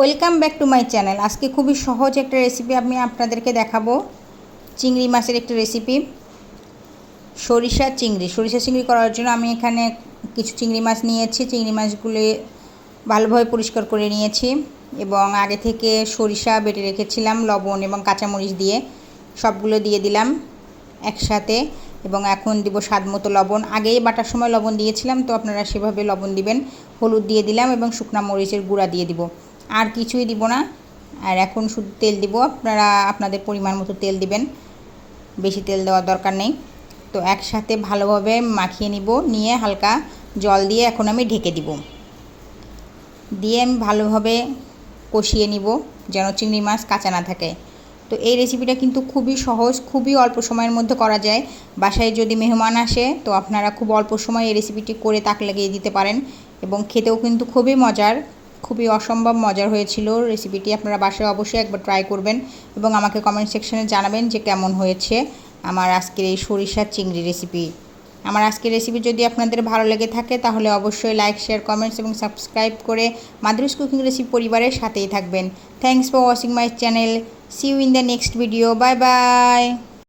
Welcome back to my channel. আজকে খুবই সহজ একটা রেসিপি আমি আপনাদেরকে দেখাবো। চিংড়ি মাছের একটা রেসিপি সরিষা চিংড়ি। সরিষা চিংড়ি করার জন্য আমি এখানে কিছু চিংড়ি মাছ নিয়েছি। চিংড়ি মাছগুলি ভালোভাবে পরিষ্কার করে নিয়েছি এবং আগে থেকে সরিষা বেটে রেখেছিলাম, লবণ এবং কাঁচামরিচ দিয়ে। সবগুলো দিয়ে দিলাম একসাথে এবং এখন দিব স্বাদ মতো লবণ। আগেই বাটার সময় লবণ দিয়েছিলাম, তো আপনারা সেভাবে লবণ দিবেন। হলুদ দিয়ে দিলাম এবং শুকনা মরিচের গুঁড়া দিয়ে দিব। আর কিছুই দিব না। আর এখন শুধু তেল দিব। আপনারা আপনাদের পরিমাণ মতো তেল দিবেন। বেশি তেল দেওয়ার দরকার নেই। তো একসাথে ভালোভাবে মাখিয়ে নিব। নিয়ে হালকা জল দিয়ে এখন আমি ঢেকে দিব। দিয়ে আমি ভালোভাবে কষিয়ে নিব যেন চিংড়ি মাছ কাঁচা না থাকে। তো এই রেসিপিটা কিন্তু খুবই সহজ, খুবই অল্প সময়ের মধ্যে করা যায়। বাসায় যদি মেহমান আসে, তো আপনারা খুব অল্প সময় এই রেসিপিটি করে তাক লাগিয়ে দিতে পারেন। এবং খেতেও কিন্তু খুবই মজার। খুবই অসম্ভব মজার হয়েছিল রেসিপিটি আপনারা বাসায় অবশ্যই একবার ট্রাই করবেন এবং আমাকে কমেন্ট সেকশনে জানাবেন যে কেমন হয়েছে আমার আজকের এই সরিষার চিংড়ি রেসিপি আমার আজকের রেসিপি যদি আপনাদের ভালো লেগে থাকে, তাহলে অবশ্যই লাইক শেয়ার কমেন্টস এবং সাবস্ক্রাইব করে মাদ্রাস কুকিং রেসিপি পরিবারের সাথেই থাকবেন। Thanks for watching my channel see you in the next video bye bye